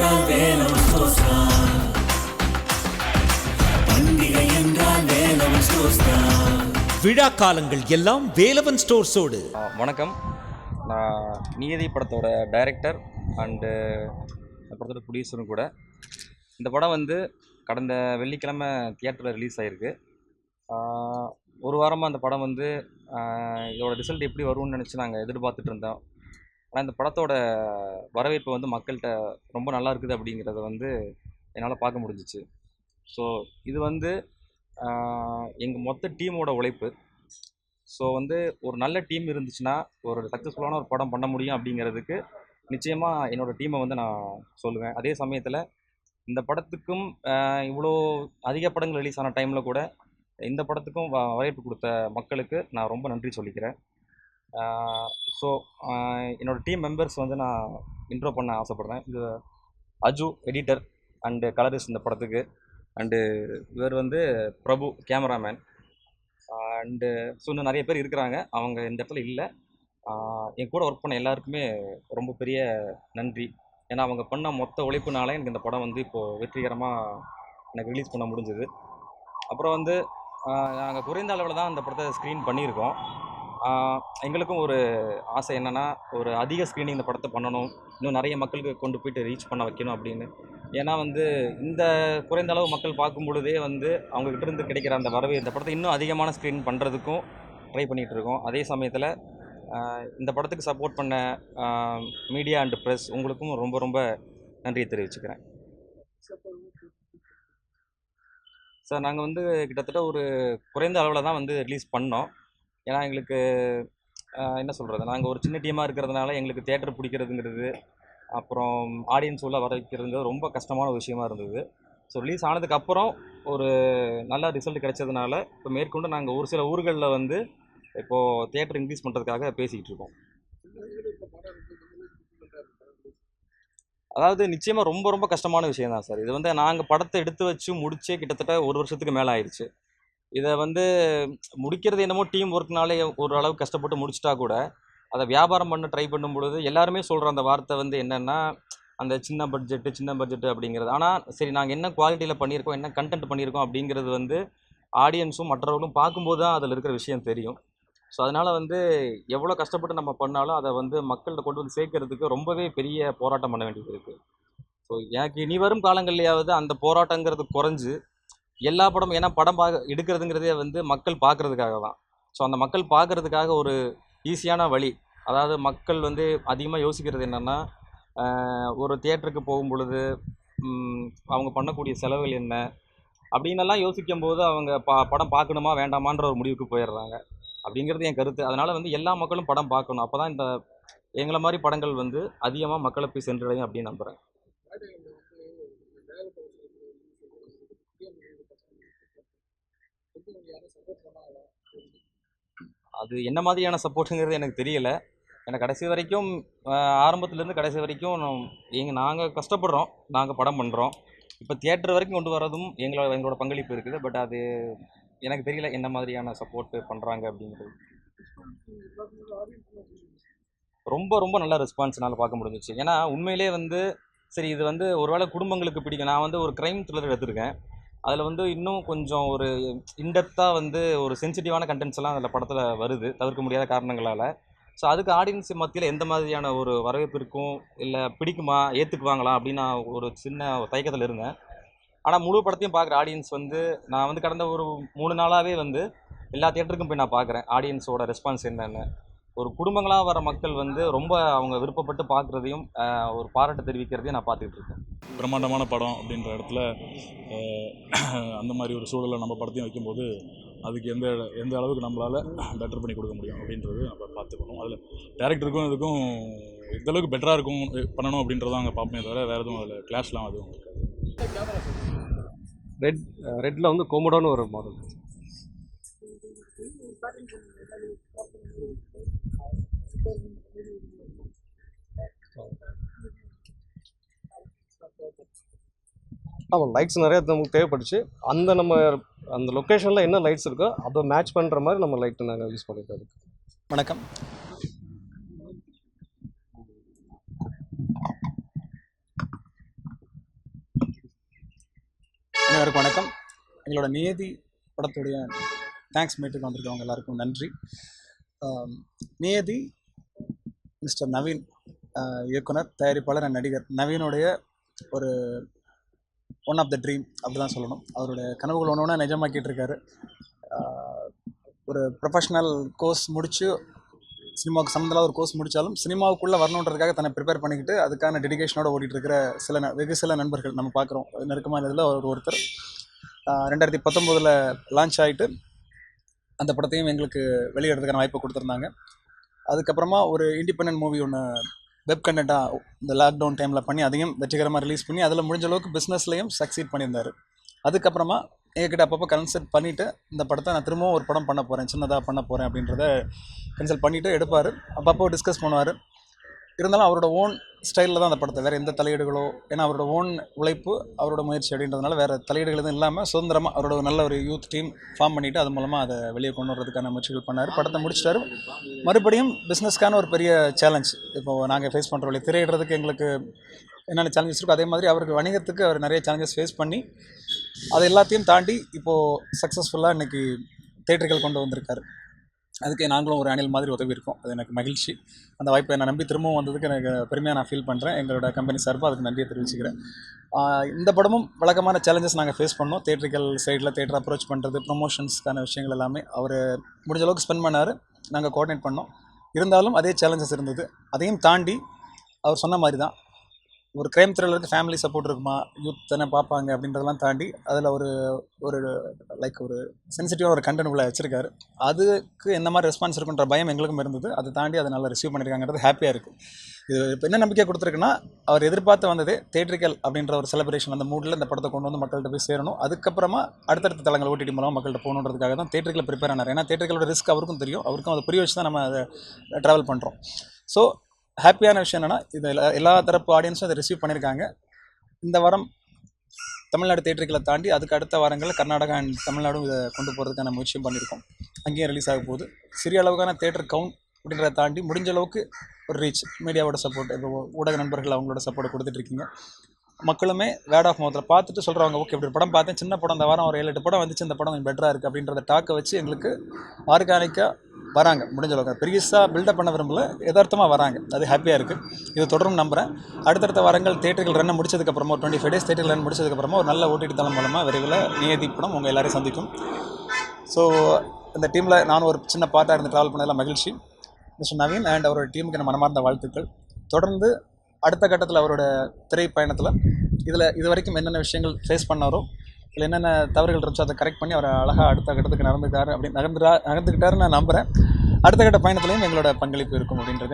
என்றால் வேலவன் ஸ்டோர்ஸ் தான் பண்டிகை என்றால் வேலவன் ஸ்டோர்ஸ் தான் விழா காலங்கள் எல்லாம் வேலவன் ஸ்டோர்ஸோடு. வணக்கம். நான் நீதி படத்தோட டைரக்டர் அண்டு இந்த படத்தோட ப்ரொடியூசரும் கூட. இந்த படம் வந்து கடந்த வெள்ளிக்கிழமை தியேட்டரில் ரிலீஸ் ஆகிருக்கு ஒரு வாரமாக அந்த படம் வந்து இதோட ரிசல்ட் எப்படி வரும்னு நினச்சி நாங்கள் எதிர்பார்த்துட்டு இருந்தோம். ஆனால் இந்த படத்தோட வரவேற்பு வந்து மக்கள்கிட்ட ரொம்ப நல்லா இருக்குது அப்படிங்கிறத வந்து என்னால் பார்க்க முடிஞ்சிச்சு. ஸோ இது வந்து எங்கள் மொத்த டீமோட உழைப்பு. ஸோ வந்து ஒரு நல்ல டீம் இருந்துச்சுன்னா ஒரு சக்ஸஸ்ஃபுல்லான ஒரு படம் பண்ண முடியும் அப்படிங்கிறதுக்கு நிச்சயமாக என்னோடய டீமை வந்து நான் சொல்லுவேன். அதே சமயத்தில் இந்த படத்துக்கும் இவ்வளோ அதிக படங்கள் ரிலீஸ் ஆன டைமில் கூட இந்த படத்துக்கும் வ- வரவேற்பு கொடுத்த மக்களுக்கு நான் ரொம்ப நன்றி சொல்லிக்கிறேன். ஸோ என்னோடய டீம் மெம்பர்ஸ் வந்து நான் இன்ட்ரோ பண்ண ஆசைப்பட்றேன். இது அஜு எடிட்டர் அண்டு கலரிஸ்ட் இந்த படத்துக்கு. அண்டு இவர் வந்து பிரபு கேமராமேன் அண்டு ஸோ இன்னும் நிறைய பேர் இருக்கிறாங்க. அவங்க இந்த இடத்துல இல்லை. என் கூட ஒர்க் பண்ண எல்லாருக்குமே ரொம்ப பெரிய நன்றி. ஏன்னா அவங்க பண்ண மொத்த உழைப்புனால எனக்கு இந்த படம் வந்து இப்போது வெற்றிகரமாக எனக்கு ரிலீஸ் பண்ண முடிஞ்சது. அப்புறம் வந்து நாங்கள் குறைந்த அளவில் தான் அந்த படத்தை ஸ்க்ரீன் பண்ணியிருக்கோம். எங்களுக்கும் ஒரு ஆசை என்னென்னா ஒரு அதிக ஸ்க்ரீனிங் இந்த படத்தை பண்ணணும். இன்னும் நிறைய மக்களுக்கு கொண்டு போயிட்டு ரீச் பண்ண வைக்கணும் அப்படின்னு. ஏன்னா வந்து இந்த குறைந்த அளவு மக்கள் பார்க்கும் பொழுதே வந்து அவங்ககிட்ட இருந்து கிடைக்கிற அந்த வரவு இந்த படத்தை இன்னும் அதிகமான ஸ்க்ரீன் பண்ணுறதுக்கும் ட்ரை பண்ணிகிட்டு இருக்கோம். அதே சமயத்தில் இந்த படத்துக்கு சப்போர்ட் பண்ண மீடியா அண்ட் ப்ரெஸ் உங்களுக்கும் ரொம்ப ரொம்ப நன்றியை தெரிவிச்சுக்கிறேன். சார் நாங்கள் வந்து கிட்டத்தட்ட ஒரு குறைந்த அளவில் தான் வந்து ரிலீஸ் பண்ணோம். ஏன்னா எங்களுக்கு என்ன சொல்கிறது நாங்கள் ஒரு சின்ன டீமாக இருக்கிறதுனால எங்களுக்கு தேட்டர் பிடிக்கிறதுங்கிறது அப்புறம் ஆடியன்ஸ் உள்ள வர வைக்கிறதுங்கிறது ரொம்ப கஷ்டமான விஷயமா இருந்தது. ஸோ ரிலீஸ் ஆனதுக்கப்புறம் ஒரு நல்ல ரிசல்ட் கிடைச்சதுனால இப்போ மேற்கொண்டு நாங்கள் ஒரு சில ஊர்களில் வந்து இப்போது தேட்டர் இன்க்ரீஸ் பண்ணுறதுக்காக பேசிக்கிட்டு இருக்கோம். அதாவது நிச்சயமாக ரொம்ப ரொம்ப கஷ்டமான விஷயம் தான் சார். இது வந்து நாங்கள் படத்தை எடுத்து வச்சு முடிச்சே கிட்டத்தட்ட ஒரு வருஷத்துக்கு மேலே ஆயிடுச்சு. இதை வந்து முடிக்கிறது என்னமோ டீம் ஒர்க்னாலே ஒரு அளவு கஷ்டப்பட்டு முடிச்சிட்டா கூட அதை வியாபாரம் பண்ண ட்ரை பண்ணும் பொழுது எல்லாருமே சொல்கிற அந்த வார்த்தை வந்து என்னென்னா அந்த சின்ன பட்ஜெட்டு சின்ன பட்ஜெட்டு அப்படிங்கிறது. ஆனால் சரி நாங்கள் என்ன குவாலிட்டியில் பண்ணியிருக்கோம் என்ன கண்டென்ட் பண்ணியிருக்கோம் அப்படிங்கிறது வந்து ஆடியன்ஸும் மற்றவர்களும் பார்க்கும்போது தான் அதில் இருக்கிற விஷயம் தெரியும். ஸோ அதனால் வந்து எவ்வளோ கஷ்டப்பட்டு நம்ம பண்ணாலும் அதை வந்து மக்கள்கிட்ட கொண்டு வந்து சேர்க்கறதுக்கு ரொம்பவே பெரிய போராட்டம் பண்ண வேண்டியது இருக்குது ஸோ எனக்கு இனி வரும் காலங்கள்லையாவது அந்த போராட்டங்கிறது குறைஞ்சு எல்லா படமும் ஏன்னா படம் பார்க்க எடுக்கிறதுங்கிறதே வந்து மக்கள் பார்க்கறதுக்காக தான் ஸோ அந்த மக்கள் பார்க்கறதுக்காக ஒரு ஈஸியான வழி அதாவது மக்கள் வந்து அதிகமாக யோசிக்கிறது என்னென்னா ஒரு தியேட்டருக்கு போகும் பொழுது அவங்க பண்ணக்கூடிய செலவுகள் என்ன அப்படின்னெல்லாம் யோசிக்கும் போது அவங்க பா படம் பார்க்கணுமா வேண்டாமான்ற ஒரு முடிவுக்கு போயிடுறாங்க. அப்படிங்கிறது என் கருத்து. அதனால் வந்து எல்லா மக்களும் படம் பார்க்கணும் அப்போ தான் இந்த எங்களை மாதிரி படங்கள் வந்து அதிகமாக மக்களை போய் சென்றடையும் அப்படின்னு நம்புகிறேன் அது என்ன மாதிரியான சப்போர்ட்டுங்கிறது எனக்கு தெரியல. ஏன்னா கடைசி வரைக்கும் ஆரம்பத்துலேருந்து கடைசி வரைக்கும் எங்கள் நாங்கள் கஷ்டப்படுறோம். நாங்கள் படம் பண்ணுறோம் இப்போ தியேட்டர் வரைக்கும் கொண்டு வரதும் எங்களோட எங்களோட பங்களிப்பு இருக்குது. பட் அது எனக்கு தெரியல என்ன மாதிரியான சப்போர்ட்டு பண்ணுறாங்க அப்படிங்கிறது. ரொம்ப ரொம்ப நல்ல ரெஸ்பான்ஸ் என்னால் பார்க்க முடிஞ்சிச்சு. ஏன்னா உண்மையிலே வந்து சரி இது வந்து ஒருவேளை குடும்பங்களுக்கு பிடிக்கும். நான் வந்து ஒரு க்ரைம் த்ரில்லர் எடுத்திருக்கேன். அதில் வந்து இன்னும் கொஞ்சம் ஒரு இன்டெப்த்தாக வந்து ஒரு சென்சிட்டிவான கண்டென்ட்ஸ் எல்லாம் அதில் படத்தில் வருது. தவிர்க்க முடியாத காரணங்களால். ஸோ அதுக்கு ஆடியன்ஸ் மத்தியில் எந்த மாதிரியான ஒரு வரவேற்பு இருக்கும்? இல்லை பிடிக்குமா? ஏற்றுக்குவாங்களா அப்படின்னு நான் ஒரு சின்ன தயக்கத்தில் இருந்தேன். ஆனால் முழு படத்தையும் பார்க்குற ஆடியன்ஸ் வந்து நான் வந்து கடந்த ஒரு மூணு நாளாகவே வந்து எல்லா தேட்டருக்கும் போய் நான் பார்க்குறேன் ஆடியன்ஸோட ரெஸ்பான்ஸ் என்னென்னு. ஒரு குடும்பங்களாக வர மக்கள் வந்து ரொம்ப அவங்க விருப்பப்பட்டு பார்க்குறதையும் ஒரு பாராட்டு தெரிவிக்கிறதையும் நான் பார்த்துக்கிட்டு இருக்கேன். பிரம்மாண்டமான படம் அப்படின்ற இடத்துல அந்த மாதிரி ஒரு சூழலை நம்ம படத்தையும் வைக்கும்போது அதுக்கு எந்த எந்த அளவுக்கு நம்மளால் பெட்டர் பண்ணி கொடுக்க முடியும் அப்படின்றது நம்ம பார்த்துக்கணும். அதில் டேரக்டருக்கும் இதுக்கும் எந்த அளவுக்கு பெட்டராக இருக்கும் பண்ணணும் அப்படின்றத அங்கே பார்ப்போமே தவிர வேறு எதுவும் அதில் கிளாஷ்லாம் எதுவும் இருக்காது. ரெட் ரெட்டில் வந்து கோமோடோன்னு ஒரு மாடல் ஆமாம் லைட்ஸ் நிறையா நமக்கு தேவைப்பட்டுச்சு அந்த நம்ம அந்த லொக்கேஷனில் என்ன லைட்ஸ் இருக்கோ அதை மேட்ச் பண்ணுற மாதிரி நம்ம லைட்டை நாங்கள் யூஸ் பண்ணியிருக்கோம் வணக்கம். அனைவருக்கும் வணக்கம். எங்களோட நியதி படத்துடைய தேங்க்ஸ் மீட்டுக்கு வந்திருக்கவங்க எல்லாருக்கும் நன்றி. நியதி மிஸ்டர் நவீன் இயக்குனர் தயாரிப்பாளர் நடிகர். நவீனுடைய ஒரு ஒன் ஆஃப் த ட்ரீம் அப்படி தான் சொல்லணும். அவரோட கனவுகள் ஒன்று ஒன்றா நிஜமாக்கிட்டு இருக்காரு ஒரு ப்ரொஃபஷ்னல் கோர்ஸ் முடித்து சினிமாவுக்கு சம்மந்தமாக ஒரு கோர்ஸ் முடித்தாலும் சினிமாவுக்குள்ளே வரணுன்றதுக்காக தன்னை ப்ரிப்பேர் பண்ணிக்கிட்டு அதுக்கான டெடிக்கேஷனோட ஓடிட்டு இருக்கிற சில ந- வெகு சில நண்பர்கள் நம்ம பார்க்குறோம். நெருக்கமான இதில் ஒரு ஒருத்தர். ரெண்டாயிரத்தி பத்தொம்போதில் லான்ச் ஆகிட்டு அந்த படத்தையும் எங்களுக்கு வெளியிடுறதுக்கான வாய்ப்பு கொடுத்துருந்தாங்க. அதுக்கப்புறமா ஒரு இண்டிபெண்டன்ட் மூவி ஒன்று வெப் கண்டென்ட்டாக இந்த லாக்டவுன் டைமில் பண்ணி அதையும் வெற்றிகரமாக ரிலீஸ் பண்ணி அதில் முடிஞ்ச அளவுக்கு பிஸ்னஸ்லேயும் சக்சீட் பண்ணியிருந்தார். அதுக்கப்புறமா எங்ககிட்ட அப்பப்போ கன்சல்ட் பண்ணிவிட்டு இந்த படத்தை நான் திரும்பவும் ஒரு படம் பண்ண போகிறேன் சின்னதாக பண்ண போகிறேன் அப்படின்றத கன்சல்ட் பண்ணிவிட்டு எடுப்பார். அப்பப்போ டிஸ்கஸ் பண்ணுவார். இருந்தாலும் அவரோட ஓன் ஸ்டைலில் தான் அந்த படத்தை வேறு எந்த தலையீடுகளோ ஏன்னா அவரோட ஓன் உழைப்பு அவரோட முயற்சி அப்படின்றதுனால வேறு தலையீடுகள் எதுவும் இல்லாமல் சுதந்திரமாக அவரோட ஒரு நல்ல ஒரு யூத் டீம் ஃபார்ம் பண்ணிவிட்டு அது மூலமாக அதை வெளியே கொண்டு வரதுக்கான முயற்சிகள் பண்ணார் படத்தை முடிச்சிட்டாரு. மறுபடியும் பிஸ்னஸ்க்கான ஒரு பெரிய சேலஞ்ச் இப்போது நாங்கள் ஃபேஸ் பண்ணுற வழி திரையிடுறதுக்கு எங்களுக்கு என்னென்ன சேலஞ்சஸ் இருக்கோ அதே மாதிரி அவருக்கு வணிகத்துக்கு அவர் நிறைய சேலஞ்சஸ் ஃபேஸ் பண்ணி அது எல்லாத்தையும் தாண்டி இப்போது சக்ஸஸ்ஃபுல்லாக இன்றைக்கி தேட்டர்கள் கொண்டு வந்திருக்காரு. அதுக்கு நாங்களும் ஒரு அணில் மாதிரி உதவி இருக்கோம் அது எனக்கு மகிழ்ச்சி. அந்த வாய்ப்பை நான் நம்பி திரும்பவும் வந்ததுக்கு எனக்கு பெருமையாக நான் ஃபீல் பண்ணுறேன் எங்களோட கம்பெனி சார்பாக அதுக்கு நன்றியை தெரிவிச்சுக்கிறேன். இந்த படமும் வழக்கமான சேலஞ்சஸ் நாங்கள் ஃபேஸ் பண்ணோம். தேட்டரிக்கல் சைடில் தேட்டர் அப்ரோச் பண்ணுறது ப்ரொமோஷன்ஸ்க்கான விஷயங்கள் எல்லாமே அவர் முடிஞ்ச அளவுக்கு ஸ்பெண்ட் பண்ணார். நாங்கள் கோஆர்டினேட் பண்ணோம். இருந்தாலும் அதே சேலஞ்சஸ் இருந்தது. அதையும் தாண்டி அவர் சொன்ன மாதிரி தான் ஒரு க்ரைம் த்ரில்லருக்கு ஃபேமிலி சப்போர்ட் இருக்குமா? யூத் தானே பார்ப்பாங்க அப்படின்றதெல்லாம் தாண்டி அதில் ஒரு ஒரு லைக் ஒரு சென்சிட்டிவான ஒரு கண்டென்ட் உள்ள வச்சிருக்காரு. அதுக்கு எந்த மாதிரி ரெஸ்பான்ஸ் இருக்குன்ற பயம் எங்களுக்கும் இருந்தது. அதை தாண்டி அதை நல்லா ரிசீவ் பண்ணியிருக்காங்கிறது ஹாப்பியாக இருக்குது இது இப்போ என்ன நம்பிக்கை கொடுத்துருக்குன்னா அவர் எதிர்பார்த்து வந்தது தேட்ரிக்கல் அப்படின்ற ஒரு செலிப்ரேஷன் அந்த மூடில் இந்த படத்தை கொண்டு வந்து மக்கள்கிட்ட போய் சேரணும். அதுக்கப்புறமா அடுத்தடுத்த தளங்கள் ஓட்டிட்டு மூலமாக மக்கள்கிட்ட போகணுன்றதுக்காக தான் தேட்டரிக்கல் ப்ரிப்பேர் ஆனார். ஏன்னா தேட்டரிக்கலோட ரிஸ்க் அவருக்கும் தெரியும். அவருக்கும் அதை புரிய வச்சு தான் நம்ம அதை ட்ராவல் பண்ணுறோம் ஸோ ஹாப்பியான விஷயம் என்னென்னா இது எல்லா எல்லா தரப்பு ஆடியன்ஸும் அதை ரிசீவ் பண்ணியிருக்காங்க இந்த வாரம் தமிழ்நாடு தேட்டர்களை தாண்டி அதுக்கு அடுத்த வாரங்களில் கர்நாடகா அண்ட் தமிழ்நாடும் இதை கொண்டு போகிறதுக்கான முயற்சியும் பண்ணியிருக்கோம் அங்கேயும் ரிலீஸ் ஆக போகுது. சிறிய அளவுக்கான தேட்டர் கவுண்ட் அப்படின்றத தாண்டி முடிஞ்ச அளவுக்கு ஒரு ரீச் மீடியாவோட சப்போர்ட் இப்போ ஊடக நண்பர்கள் அவங்களோட சப்போர்ட் கொடுத்துட்ருக்கீங்க மக்களுமே வேர்ட் ஆஃப் மவுத்தில் பார்த்துட்டு சொல்கிறவங்க ஓகே இப்படி படம் பார்த்தேன். சின்ன படம் இந்த வாரம் ஒரு ஏழு எட்டு படம் வந்துச்சு. இந்த படம் கொஞ்சம் பெட்டராக இருக்குது அப்படின்றத டாக்கை வச்சு எங்களுக்கு ஆர்கானிக்காக வராங்க. முடிஞ்ச அளவுக்கு. பெருசாக பில்டப் பண்ண விரும்பல. யதார்த்தமாக வராங்க. அது ஹாப்பியாக இருக்குது இது தொடரும் நம்புகிறேன் அடுத்தடுத்த வாரங்கள் தேட்டர்கள் ரன் முடிச்சதுக்கப்புறமா ஒரு டுவெண்ட்டி ஃபைவ் டேஸ் தேட்டர்கள் ரன் முடிச்சதுக்கப்புறமா ஒரு நல்ல ஓட்டிட்டு தளம் மூலமாக விரைவில் நியதி படம் உங்கள் எல்லோரையும் சந்திக்கும். ஸோ இந்த டீமில் நானும் ஒரு சின்ன பார்ட்டாக இருந்து ட்ராவல் பண்ணதில் மகிழ்ச்சி. மிஸ்டர் நவீன் அண்ட் அவரோட டீமுக்கு என் மனமார்ந்த வாழ்த்துக்கள். தொடர்ந்து அடுத்த கட்டத்தில் அவரோட திரைப்பயணத்தில் இதில் இது வரைக்கும் என்னென்ன விஷயங்கள் ஃபேஸ் பண்ணாரோ இதில் என்னென்ன தவறுகள் இருந்துச்சோ அதை கரெக்ட் பண்ணி அவரை அழகாக அடுத்த கட்டத்துக்கு நடந்துட்டார் அப்படி நகர்ந்துட்டா நகர்ந்துக்கிட்டாருன்னு நான் நம்புகிறேன் அடுத்த கட்ட பயணத்துலையும் எங்களோட பங்களிப்பு இருக்கும் அப்படின்றது